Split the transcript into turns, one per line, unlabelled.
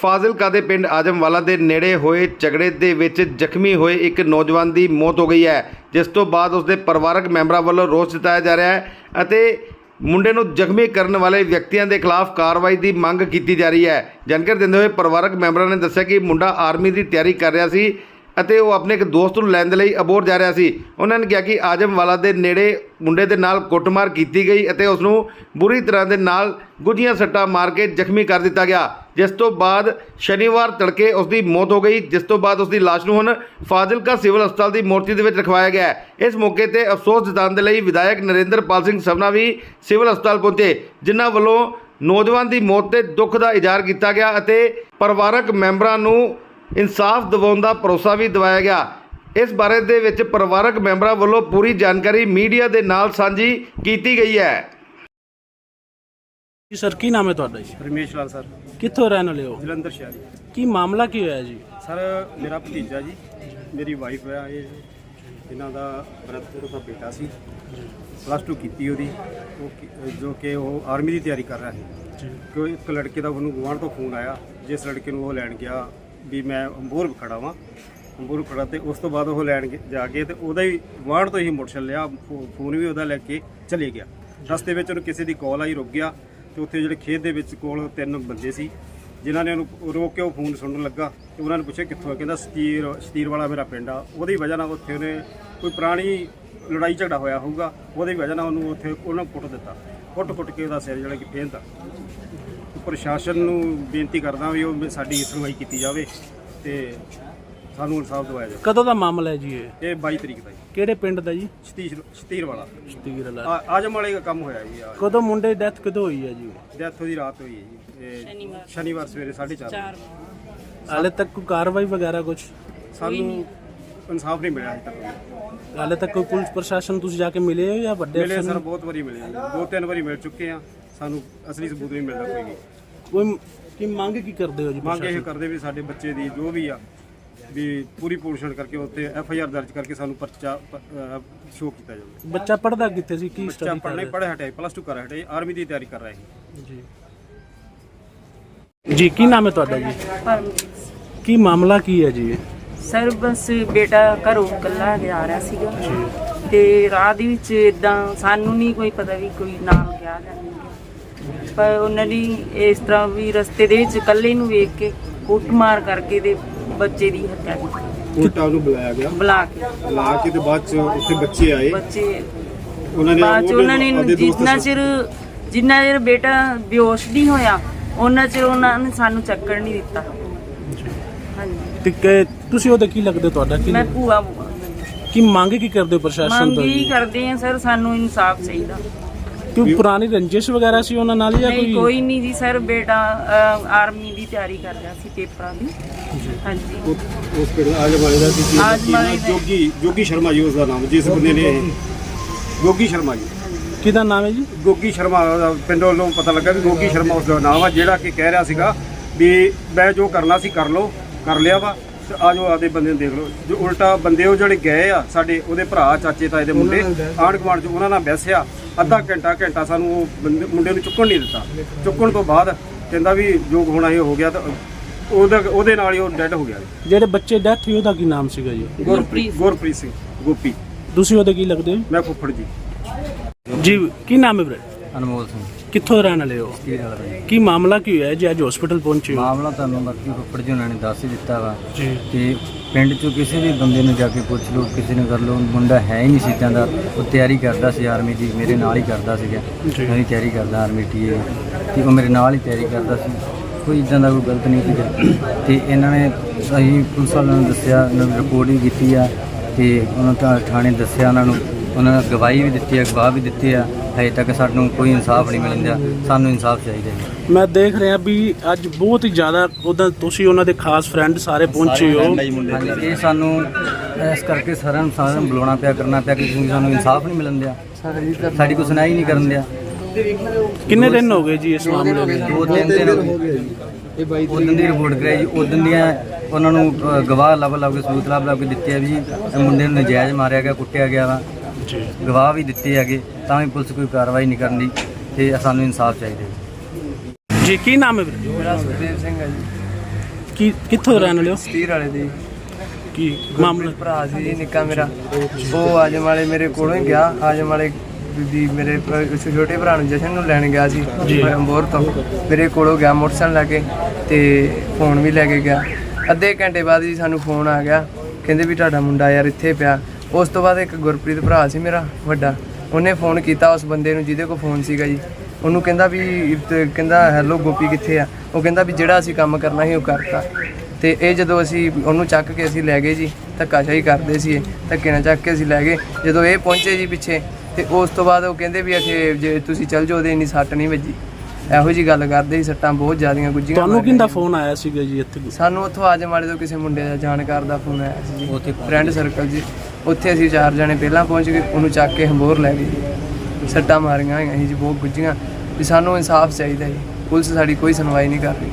ਫਾਜ਼ਿਲਕਾ ਦੇ ਪਿੰਡ ਆਜਮਵਾਲਾ ਦੇ ਨੇੜੇ ਹੋਏ ਝਗੜੇ ਦੇ ਵਿੱਚ ਜ਼ਖਮੀ ਹੋਏ ਇੱਕ ਨੌਜਵਾਨ ਦੀ ਮੌਤ ਹੋ ਗਈ ਹੈ, ਜਿਸ ਤੋਂ ਬਾਅਦ ਉਸਦੇ ਪਰਿਵਾਰਕ ਮੈਂਬਰਾਂ ਵੱਲੋਂ ਰੋਸ ਜਤਾਇਆ ਜਾ ਰਿਹਾ ਹੈ ਅਤੇ ਮੁੰਡੇ ਨੂੰ ਜ਼ਖਮੀ ਕਰਨ ਵਾਲੇ ਵਿਅਕਤੀਆਂ ਦੇ ਖਿਲਾਫ ਕਾਰਵਾਈ ਦੀ ਮੰਗ ਕੀਤੀ ਜਾ ਰਹੀ ਹੈ। ਜਾਣਕਾਰੀ ਦਿੰਦੇ ਹੋਏ ਪਰਿਵਾਰਕ ਮੈਂਬਰਾਂ ਨੇ ਦੱਸਿਆ ਕਿ ਮੁੰਡਾ ਆਰਮੀ ਦੀ ਤਿਆਰੀ ਕਰ ਰਿਹਾ ਸੀ ਅਤੇ ਉਹ ਆਪਣੇ ਇੱਕ ਦੋਸਤ ਨੂੰ ਲੈਣ ਦੇ ਲਈ ਅਬੋਰ ਜਾ ਰਿਹਾ ਸੀ। ਉਹਨਾਂ ਨੇ ਕਿਹਾ ਕਿ ਆਜਮਵਾਲਾ ਦੇ ਨੇੜੇ ਮੁੰਡੇ ਦੇ ਨਾਲ ਕੁੱਟਮਾਰ ਕੀਤੀ ਗਈ ਅਤੇ ਉਸ ਨੂੰ ਬੁਰੀ ਤਰ੍ਹਾਂ ਦੇ ਨਾਲ ਗੁੱਝੀਆਂ ਸੱਟਾਂ ਮਾਰ ਕੇ ਜ਼ਖਮੀ ਕਰ ਦਿੱਤਾ ਗਿਆ। ਜਿਸ ਤੋਂ ਬਾਅਦ ਸ਼ਨੀਵਾਰ ਤੜਕੇ ਉਸ ਦੀ ਮੌਤ ਹੋ ਗਈ, ਜਿਸ ਤੋਂ ਬਾਅਦ ਉਸ ਦੀ ਲਾਸ਼ ਨੂੰ ਹੁਣ ਫਾਜ਼ਿਲਕਾ ਸਿਵਲ ਹਸਪਤਾਲ ਦੀ ਮੋਰਚੀ ਦੇ ਵਿੱਚ ਰਖਵਾਇਆ ਗਿਆ ਇਸ ਮੌਕੇ ਤੇ ਅਫਸੋਸ ਜਤਾਉਣ ਦੇ ਲਈ ਵਿਧਾਇਕ ਨਰਿੰਦਰਪਾਲ ਸਿੰਘ ਸਭਨਾ ਵੀ ਸਿਵਲ ਹਸਪਤਾਲ ਪਹੁੰਚੇ, ਜਿਨ੍ਹਾਂ ਵੱਲੋਂ ਨੌਜਵਾਨ ਦੀ ਮੌਤ ਤੇ ਦੁੱਖ ਦਾ ਇਜ਼ਹਾਰ ਕੀਤਾ ਗਿਆ ਅਤੇ ਪਰਿਵਾਰਕ ਮੈਂਬਰਾਂ ਨੂੰ ਇਨਸਾਫ ਦਿਵਾਉਣ ਦਾ ਭਰੋਸਾ ਵੀ ਦਿਵਾਇਆ ਗਿਆ। ਇਸ ਬਾਰੇ ਦੇ ਵਿੱਚ ਪਰਿਵਾਰਕ ਮੈਂਬਰਾਂ ਵੱਲੋਂ ਪੂਰੀ ਜਾਣਕਾਰੀ ਮੀਡੀਆ ਦੇ ਨਾਲ ਸਾਂਝੀ ਕੀਤੀ ਗਈ ਹੈ।
ਜੀ ਸਰ ਕੀ ਨਾਮ ਹੈ ਤੁਹਾਡਾ ਜੀ?
ਰਮੇਸ਼ ਲਾਲ ਸਰ।
ਕਿੱਥੋਂ ਰਹਿਣ ਵਾਲੇ ਹੋ?
ਜਲੰਧਰ ਸ਼ਹਿਰ।
ਕੀ ਮਾਮਲਾ ਕੀ ਹੋਇਆ ਜੀ?
ਸਰ ਮੇਰਾ ਭਤੀਜਾ ਜੀ ਮੇਰੀ ਵਾਈਫ ਹੈ ਇਹ। ਇਹਨਾਂ ਦਾ ਬ੍ਰਦਰ ਦਾ ਬੇਟਾ ਸੀ। ਪਲੱਸ 2 ਕੀਤੀ ਉਹਦੀ। ਉਹ ਕੀ- ਜੋ ਕਿ ਉਹ ਆਰਮੀ ਦੀ ਤਿਆਰੀ ਕਰ ਰਿਹਾ ਸੀ।
ਜੀ।
ਕਿ ਇੱਕ ਲੜਕੇ ਦਾ ਉਹਨੂੰ ਗੁਆਂਢ ਤੋਂ ਫੋਨ ਆਇਆ। ਜਿਸ ਲੜਕੇ ਨੂੰ ਉਹ ਲੈਣ ਗਿਆ ਵੀ ਮੈਂ ਅੰਬੂਰ ਖੜਾ ਵਾਂ। ਅੰਬੂਰ ਖੜਾ ਤੇ ਉਸ ਤੋਂ ਬਾਅਦ ਉਹ ਲੈਣ ਗੇ- ਜਾ ਕੇ ਤੇ ਉਹਦਾ ਹੀ ਗੁਆਂਢ ਤੋਂ ਹੀ ਮੋਟਰਸਾਈਕਲ ਲਿਆ। ਫੋ- ਫੋਨ ਵੀ ਉਹਦਾ ਲੈ ਕੇ ਚਲੇ ਗਿਆ। ਰਸਤੇ ਵਿੱਚ ਉਹਨੂੰ ਕਿਸੇ ਦੀ ਕਾਲ ਆਈ ਰੁਕ ਗਿਆ। ਤੇ ਉੱਥੇ ਜਿਹੜੇ ਖੇਤ ਦੇ ਵਿੱਚ ਕੋਲ ਤਿੰਨ ਬੰਦੇ ਸੀ, ਜਿਨ੍ਹਾਂ ਨੇ ਉਹਨੂੰ ਰੋਕ ਕੇ ਉਹ ਫੋਨ ਸੁਣਨ ਲੱਗਾ ਤੇ ਉਹਨਾਂ ਨੇ ਪੁੱਛਿਆ ਕਿੱਥੋਂ ਆ, ਕਹਿੰਦਾ ਸਤੀਰ ਸਤੀਰ ਵਾਲਾ ਮੇਰਾ ਪਿੰਡ ਆ। ਉਹਦੀ ਵਜ੍ਹਾ ਨਾਲ ਉੱਥੇ ਉਹਨੇ ਕੋਈ ਪੁਰਾਣੀ ਲੜਾਈ ਝਗੜਾ ਹੋਇਆ ਹੋਊਗਾ, ਉਹਦੀ ਵਜ੍ਹਾ ਨਾਲ ਉਹਨੂੰ ਉੱਥੇ ਉਹਨਾਂ ਕੁੱਟ ਦਿੱਤਾ। ਕੁੱਟ-ਕੁੱਟ ਕੇ ਉਹਦਾ ਸਿਰ ਜਿਹੜਾ ਕਿ ਫੇਂਦਾ ਪ੍ਰਸ਼ਾਸਨ ਨੂੰ ਬੇਨਤੀ ਕਰਦਾ ਵੀ ਉਹ ਸਾਡੀ ਸੁਣਵਾਈ ਕੀਤੀ ਜਾਵੇ ਤੇ ਸਾਨੂੰ ਇਨਸਾਫ ਦਿਵਾਇਆ ਜਾਵੇ।
ਕਦੋਂ ਦਾ ਮਾਮਲਾ ਹੈ ਜੀ ਇਹ?
ਇਹ 22 ਤਰੀਕ ਦਾ ਜੀ।
ਕਿਹੜੇ ਪਿੰਡ ਦਾ ਜੀ?
ਸਤੀਰ ਸਤੀਰ ਵਾਲਾ।
ਸ਼ਤੀਰ ਵਾਲਾ।
ਆ- ਆਜਮ ਵਾਲੇ ਦਾ ਕੰਮ ਹੋਇਆ ਜੀ ਆ
ਕਦੋਂ ਮੁੰਡੇ ਦੀ ਡੈਥ ਕਦੋਂ ਹੋਈ ਹੈ ਜੀ
ਡੈਥ ਉਹਦੀ ਰਾਤ ਹੋਈ ਹੈ ਜੀ। ਇਹ ਸ਼ਨੀਵਾਰ। ਸਵੇਰੇ 4:30
ਹਾਲੇ ਤੱਕ ਕੋਈ ਕਾਰਵਾਈ ਵਗੈਰਾ ਕੁਝ
ਸਾਨੂੰ ਇਨਸਾਫ ਨਹੀਂ ਮਿਲਿਆ ਅਜੇ ਤੱਕ।
ਹਾਲੇ ਤੱਕ ਕੋਈ ਪੁਲਿਸ ਪ੍ਰਸ਼ਾਸਨ ਤੁਸੀਂ ਜਾ ਕੇ ਮਿਲੇ ਹੋ ਜਾਂ ਵੱਡੇ
ਮਿਲੇ ਸਰ? ਬਹੁਤ ਵਾਰੀ ਮਿਲੇ ਜੀ। ਦੋ ਤਿੰਨ ਵਾਰੀ ਮਿਲ ਚੁੱਕੇ ਆ। ਸਾਨੂੰ ਅਸਲੀ ਸਬੂਤ ਨਹੀਂ ਮਿਲਦਾ ਕੋਈ ਵੀ।
ਕੋਈ ਕੀ ਮੰਗ ਕੀ ਕਰਦੇ ਹੋ ਜੀ
ਮੰਗ ਇਹ ਕਰਦੇ ਵੀ ਸਾਡੇ ਬੱਚੇ ਦੀ ਜੋ ਵੀ ਆ ਵੀ ਪੂਰੀ ਪੋਰਸ਼ਨ ਕਰਕੇ ਉੱਤੇ ਐਫ ਆਈ ਆਰ ਦਰਜ ਕਰਕੇ ਸਾਨੂੰ ਪਰਚਾ ਸ਼ੋਅ ਕੀਤਾ ਜਾਵੇ
ਬੱਚਾ ਪੜਦਾ ਕਿੱਥੇ ਸੀ? ਕੀ
ਬੱਚਾ
ਸਟੱਡੀ ਕਰ
ਪੜ੍ਹਨੇ
ਰਿਹਾ
ਹਟਿਆ ਪਲੱਸ 2 ਕਰ ਹਟਿਆ ਆਰਮੀ ਦੀ ਤਿਆਰੀ ਕਰ ਰਿਹਾ ਸੀ।
ਜੀ। ਜੀ ਕੀ ਨਾਮ ਹੈ ਤੁਹਾਡਾ ਜੀ?
ਪਰਮਜੀਤ
ਕੀ ਮਾਮਲਾ ਕੀ ਹੈ ਜੀ
ਸਰ ਬਸ ਬੇਟਾ ਘਰੋਂ ਇਕੱਲਾ ਜਾ ਰਿਹਾ ਸੀਗਾ। ਤੇ ਰਾਹ ਦੇ ਵਿੱਚ ਇਦਾਂ ਸਾਨੂੰ ਨਹੀਂ ਕੋਈ ਪਤਾ ਵੀ ਕੋਈ ਨਾਲ ਗਿਆ ਜਾਂ ਨਹੀਂ ਗਿਆ। ਪਰ ਉਹਨਾਂ ਦੀ ਇਸ ਤਰ੍ਹਾਂ ਵੀ ਰਸਤੇ ਦੇ ਵਿੱਚ ਇਕੱਲੇ ਨੂੰ ਵੇਖ ਕੇ ਕੁੱਟਮਾਰ ਕਰਕੇ ਤੇ ਬੱਚੇ ਦੀ ਹੱਤਿਆ ਕੀਤੀ।
ਉਲਟਾ ਉਹਨੂੰ ਬੁਲਾਇਆ ਗਿਆ।
ਬੁਲਾ ਕੇ।
ਲਾ ਕੇ ਤੇ ਬਾਅਦ ਚ ਉੱਥੇ ਬੱਚੇ ਆਏ।
ਬੱਚੇ
ਉਹਨਾਂ ਨੇ
ਬਾਅਦ ਚ ਉਹਨਾਂ ਨੇ ਜਿੰਨਾ ਚਿਰ ਜਿੰਨਾ ਚਿਰ ਬੇਟਾ ਬੇਹੋਸ਼ ਨਹੀਂ ਹੋਇਆ ਉਹਨਾਂ ਚਿਰ ਉਹਨਾਂ ਨੇ ਸਾਨੂੰ ਚੱਕਰ ਨਹੀਂ ਦਿੱਤਾ। ਹਾਂਜੀ।
ਤੇ ਕਿ- ਤੁਸੀਂ ਉਹਦੇ ਕੀ ਲੱਗਦੇ ਤੁਹਾਡਾ? ਕੀ
ਮੈਂ ਭੂਆ
ਕੀ ਮੰਗ ਕੀ ਕਰਦੇ ਹੋ ਪ੍ਰਸ਼ਾਸਨ
ਮੰਗ
ਤੋਂ?
ਕਰਦੇ ਆ ਸਰ ਸਾਨੂੰ ਇਨਸਾਫ ਚਾਹੀਦਾ।
ਕੋਈ ਪੁਰਾਣੀ ਰੰਜਿਸ਼ ਵਗੈਰਾ ਸੀ ਉਹਨਾਂ ਨਾਲ ਜਾਂ
ਨਹੀਂ
ਕੋਈ
ਕੋਈ ਨਹੀਂ ਜੀ ਸਰ ਬੇਟਾ ਆਰਮੀ ਦੀ ਤਿਆਰੀ ਕਰ ਰਿਹਾ ਸੀ ਪੇਪਰਾਂ ਦੀ। ਹਾਂਜੀ।
ਉਸ ਪਿੰਡ ਆਜਮ ਵਾਲੇ ਦਾ ਸੀ
ਦਾ।
ਜੋਗੀ ਜੋਗੀ ਸ਼ਰਮਾ ਜੀ ਉਸ ਦਾ ਨਾਮ ਜਿਸ ਬੰਦੇ ਨੇ ਇਹ ਗੋਗੀ ਸ਼ਰਮਾ ਜੀ।
ਕਿਹਦਾ ਨਾਮ ਹੈ ਜੀ?
ਗੋਗੀ ਸ਼ਰਮਾ ਦਾ ਪਿੰਡ ਵੱਲੋਂ ਪਤਾ ਲੱਗਾ ਵੀ ਗੋਗੀ ਸ਼ਰਮਾ ਉਸ ਦਾ ਨਾਮ ਆ ਜਿਹੜਾ ਕਿ ਕਹਿ ਰਿਹਾ ਸੀਗਾ ਵੀ ਮੈਂ ਜੋ ਕਰਨਾ ਸੀ ਕਰ ਲਓ ਕਰ ਲਿਆ ਵਾ। ਤੇ ਆ ਜਾਓ ਆਦੇ ਬੰਦੇ ਨੂੰ ਦੇਖ ਲਓ। ਜੋ ਉਲਟਾ ਬੰਦੇ ਉਹ ਜਿਹੜੇ ਗਏ ਆ ਸਾਡੇ ਉਹਦੇ ਭਰਾ ਚਾਚੇ ਤਾਏ ਦੇ ਮੁੰਡੇ ਆਂਢ ਗੁਆਂਢ ਚ ਉਹਨਾਂ ਨਾਲ ਬੈਸਿਆ ਅੱਧਾ ਘੰਟਾ ਘੰਟਾ ਸਾਨੂੰ ਉਹ ਬੰਦੇ- ਮੁੰਡੇ ਨੂੰ ਚੁੱਕਣ ਨਹੀਂ ਦਿੱਤਾ। ਚੁੱਕਣ ਤੋਂ ਬਾਅਦ ਕਹਿੰਦਾ ਵੀ ਜੋ ਹੋਣਾ ਇਹ ਹੋ ਗਿਆ ਤਾਂ ਉਹਦਾ ਉਹਦੇ ਨਾਲ ਹੀ ਉਹ ਡੈੱਡ ਹੋ ਗਿਆ।
ਜਿਹੜੇ ਬੱਚੇ ਡੈਥ ਹੋਈ ਉਹਦਾ ਕੀ ਨਾਮ ਸੀਗਾ ਜੀ?
ਗੁਰਪ੍ਰੀਤ ਗੁਰਪ੍ਰੀਤ ਸਿੰਘ ਗੋਪੀ।
ਤੁਸੀਂ ਉਹਦੇ ਕੀ ਲੱਗਦੇ ਹੋ?
ਮੈਂ ਫੁੱਫੜ ਜੀ।
ਜੀ ਕੀ ਨਾਮ ਹੈ ਵੀਰੇ?
ਅਨਮੋਲ ਸਿੰਘ।
ਕਿੱਥੋਂ ਦੇ ਰਹਿਣ ਵਾਲੇ ਹੋ?
ਕੀ ਹਾਲ ਹੈ
ਕੀ ਮਾਮਲਾ ਕੀ ਹੋਇਆ? ਜੀ ਅੱਜ ਹਸਪੀਟਲ ਪਹੁੰਚੇ ਹੋ।
ਮਾਮਲਾ ਤੁਹਾਨੂੰ ਬਾਕੀ ਫੁੱਫੜ ਜੀ ਉਹਨਾਂ ਨੇ ਦੱਸ ਹੀ ਦਿੱਤਾ ਵਾ।
ਜੀ।
ਕਿ ਪਿੰਡ ਚੋਂ ਕਿਸੇ ਵੀ ਬੰਦੇ ਨੂੰ ਜਾ ਕੇ ਪੁੱਛ ਲਓ ਕਿਸੇ ਨੂੰ ਕਰ ਲਓ ਮੁੰਡਾ ਹੈ ਹੀ ਨਹੀਂ ਸੀ ਇੱਦਾਂ ਦਾ। ਉਹ ਤਿਆਰੀ ਕਰਦਾ ਸੀ ਆਰਮੀ ਦੀ ਮੇਰੇ ਨਾਲ ਹੀ ਕਰਦਾ ਸੀਗਾ।
ਜੀ।
ਮੈਂ ਵੀ ਤਿਆਰੀ ਕਰਦਾ ਆਰਮੀ ਟੀ ਤੇ ਉਹ ਮੇਰੇ ਨਾਲ ਹੀ ਤਿਆਰੀ ਕਰਦਾ ਸੀ। ਕੋਈ ਇਦਾਂ ਦਾ ਕੋਈ ਗਲਤ ਨਹੀਂ ਸੀਗਾ। ਤੇ ਇਹਨਾਂ ਨੇ ਅਸੀਂ ਪੁਲਿਸ ਵਾਲਿਆਂ ਨੂੰ ਦੱਸਿਆ ਉਹਨਾਂ ਨੇ ਰਿਪੋਰਟ ਵੀ ਕੀਤੀ ਆ। ਤੇ ਉਹਨਾਂ ਤਾਂ ਥਾਣੇ ਦੱਸਿਆ ਉਹਨਾਂ ਨੂੰ। ਉਹਨਾਂ ਨੇ ਗਵਾਹੀ ਵੀ ਦਿੱਤੀ ਆ ਗਵਾਹ ਵੀ ਦਿੱਤੇ ਆ। ਹਜੇ ਤੱਕ ਸਾਨੂੰ ਕੋਈ ਇਨਸਾਫ ਨਹੀਂ ਮਿਲਣ ਦਿਆ। ਸਾਨੂੰ ਇਨਸਾਫ ਚਾਹੀਦਾ ਜੀ
ਮੈਂ ਦੇਖ ਰਿਹਾ ਵੀ ਅੱਜ ਬਹੁਤ ਹੀ ਜ਼ਿਆਦਾ ਉਹਦਾ ਤੁਸੀਂ ਉਹਨਾਂ ਦੇ ਖਾਸ ਫਰੈਂਡ ਸਾਰੇ ਪਹੁੰਚੇ ਹੋ।
ਹਾਂਜੀ ਇਹ ਸਾਨੂੰ ਇਸ ਕਰਕੇ ਸਾਰਿਆਂ ਨੂੰ ਸਾਰਿਆਂ ਨੂੰ ਬੁਲਾਉਣਾ ਪਿਆ ਕਰਨਾ ਪਿਆ ਕਿ ਕਿਉਂਕਿ ਸਾਨੂੰ ਇਨਸਾਫ ਨਹੀਂ ਮਿਲਣ ਦਿਆ। ਸਾਡੀ ਕੋਈ ਸੁਣਾਈ ਨਹੀਂ ਕਰਨ ਦਿਆ।
ਕਿੰਨੇ ਦਿਨ ਹੋ ਗਏ ਜੀ ਇਸ ਮਾਮਲੇ ਵਿੱਚ
ਦੋ? ਤਿੰਨ ਦਿਨ ਹੋ ਗਏ ਉਦੋਂ ਦੀ ਰਿਪੋਰਟ ਕਰਾਈ ਜੀ। ਉਦੋਂ ਦੀਆਂ ਉਹਨਾਂ ਨੂੰ ਅ, ਗਵਾਹ ਲੱਭ ਲੱਭ ਕੇ ਸਬੂਤ ਲੱਭ ਲੱਭ ਕੇ ਦਿੱਤੇ ਆ ਵੀ ਜੀ। ਇਹ ਮੁੰਡੇ ਨੂੰ ਨਜਾਇਜ਼ ਮਾਰਿਆ ਗਿਆ ਕੁੱਟਿਆ ਗਿਆ ਵਾ।
ਜੀ।
ਗਵਾਹ ਵੀ ਦਿੱਤੇ ਹੈਗੇ ਤਾਂ ਵੀ ਪੁਲਿਸ ਕੋਈ ਕਾਰਵਾਈ ਨਹੀਂ ਕਰਦੀ ਤੇ ਸਾਨੂੰ ਇਨਸਾਫ ਚਾਹੀਦਾ ਜੀ।
ਜੀ ਕੀ ਨਾਮ ਹੈ ਵੀਰੇ?
ਮੇਰਾ ਸੁਖਦੇਵ ਸਿੰਘ ਹੈ ਜੀ।
ਕੀ ਕਿੱਥੋਂ ਦੇ ਰਹਿਣ ਵਾਲੇ ਹੋ?
ਤੀਰ ਵਾਲੇ ਦੀ।
ਕੀ ਮਾਮਲਾ?
ਭਰਾ ਸੀ ਜੀ ਨਿੱਕਾ ਮੇਰਾ। ਉਹ ਆਜਮ ਵਾਲੇ ਮੇਰੇ ਕੋਲੋਂ ਹੀ ਗਿਆ। ਆਜਮ ਵਾਲੇ ਬੀਬੀ ਮੇਰੇ ਛੋਟੇ ਭਰਾ ਨੂੰ ਜਸ਼ਨ ਨੂੰ ਲੈਣ ਗਿਆ ਸੀ ਅੰਬੋਰ ਤੋਂ। ਮੇਰੇ ਕੋਲੋਂ ਗਿਆ ਮੋਟਰਸਾਈਕਲ ਲੈ ਕੇ ਤੇ ਫੋਨ ਵੀ ਲੈ ਕੇ ਗਿਆ। ਅੱਧੇ ਘੰਟੇ ਬਾਅਦ ਜੀ ਸਾਨੂੰ ਫੋਨ ਆ ਗਿਆ। ਕਹਿੰਦੇ ਵੀ ਤੁਹਾਡਾ ਮੁੰਡਾ ਯਾਰ ਇੱਥੇ ਪਿਆ। ਉਸ ਤੋਂ ਬਾਅਦ ਇੱਕ ਗੁਰਪ੍ਰੀਤ ਭਰਾ ਸੀ ਮੇਰਾ ਵੱਡਾ ਉਹਨੇ ਫੋਨ ਕੀਤਾ ਉਸ ਬੰਦੇ ਨੂੰ ਜਿਹਦੇ ਕੋਲ ਫੋਨ ਸੀਗਾ ਜੀ। ਉਹਨੂੰ ਕਹਿੰਦਾ ਵੀ ਤੇ ਕਹਿੰਦਾ ਹੈਲੋ ਗੋਪੀ ਕਿੱਥੇ ਆ? ਉਹ ਕਹਿੰਦਾ ਵੀ ਜਿਹੜਾ ਅਸੀਂ ਕੰਮ ਕਰਨਾ ਸੀ ਉਹ ਕਰਤਾ। ਤੇ ਇਹ ਜਦੋਂ ਅਸੀਂ ਉਹਨੂੰ ਚੱਕ ਕੇ ਅਸੀਂ ਲੈ ਗਏ ਜੀ ਧੱਕਾਸ਼ਾਹੀ ਕਰਦੇ ਸੀ ਇਹ ਧੱਕੇ ਨਾਲ ਚੱਕ ਕੇ ਅਸੀਂ ਲੈ ਗਏ। ਜਦੋਂ ਇਹ ਪਹੁੰਚੇ ਜੀ ਪਿੱਛੇ ਤੇ ਉਸ ਤੋਂ ਬਾਅਦ ਉਹ ਕਹਿੰਦੇ ਵੀ ਅਖੇ ਜੇ ਤੁਸੀਂ ਚੱਲ ਜਾਓ ਉਹਦੇ ਇੰਨੀ ਸੱਟ ਨਹੀਂ ਵੱਜੀ। ਇਹੋ ਜੀ ਗੱਲ ਕਰਦੇ ਸੀ ਸੱਟਾਂ ਬਹੁਤ ਜ਼ਿਆਦੀਆਂ ਗੁੱਜੀਆਂ
ਤੁਹਾਨੂੰ ਕਿੰਦਾ। ਫੋਨ ਆਇਆ ਸੀਗਾ ਜੀ ਇੱਥੇ?
ਸਾਨੂੰ ਉੱਥੋਂ ਆਜਮ ਵਾਲੇ ਤੋਂ ਕਿਸੇ ਮੁੰਡੇ ਦਾ ਜਾਣਕਾਰ ਦਾ ਫੋਨ ਆਇਆ ਸੀ ਜੀ। ਫਰੈਂਡ ਸਰਕਲ ਜੀ। ਉੱਥੇ ਅਸੀਂ ਚਾਰ ਜਣੇ ਪਹਿਲਾਂ ਪਹੁੰਚ ਗਏ, ਉਹਨੂੰ ਚੱਕ ਕੇ ਹੰਬੋਰ ਲੈ ਗਏ। ਸੱਟਾਂ ਮਾਰੀਆਂ ਹੋਈਆਂ ਸੀ ਜੀ, ਬਹੁਤ ਗੁੱਜੀਆਂ ਵੀ ਸਾਨੂੰ ਇਨਸਾਫ ਚਾਹੀਦਾ ਜੀ। ਪੁਲਿਸ ਸਾਡੀ ਕੋਈ ਸੁਣਵਾਈ ਨਹੀਂ ਕਰ ਰਹੀ।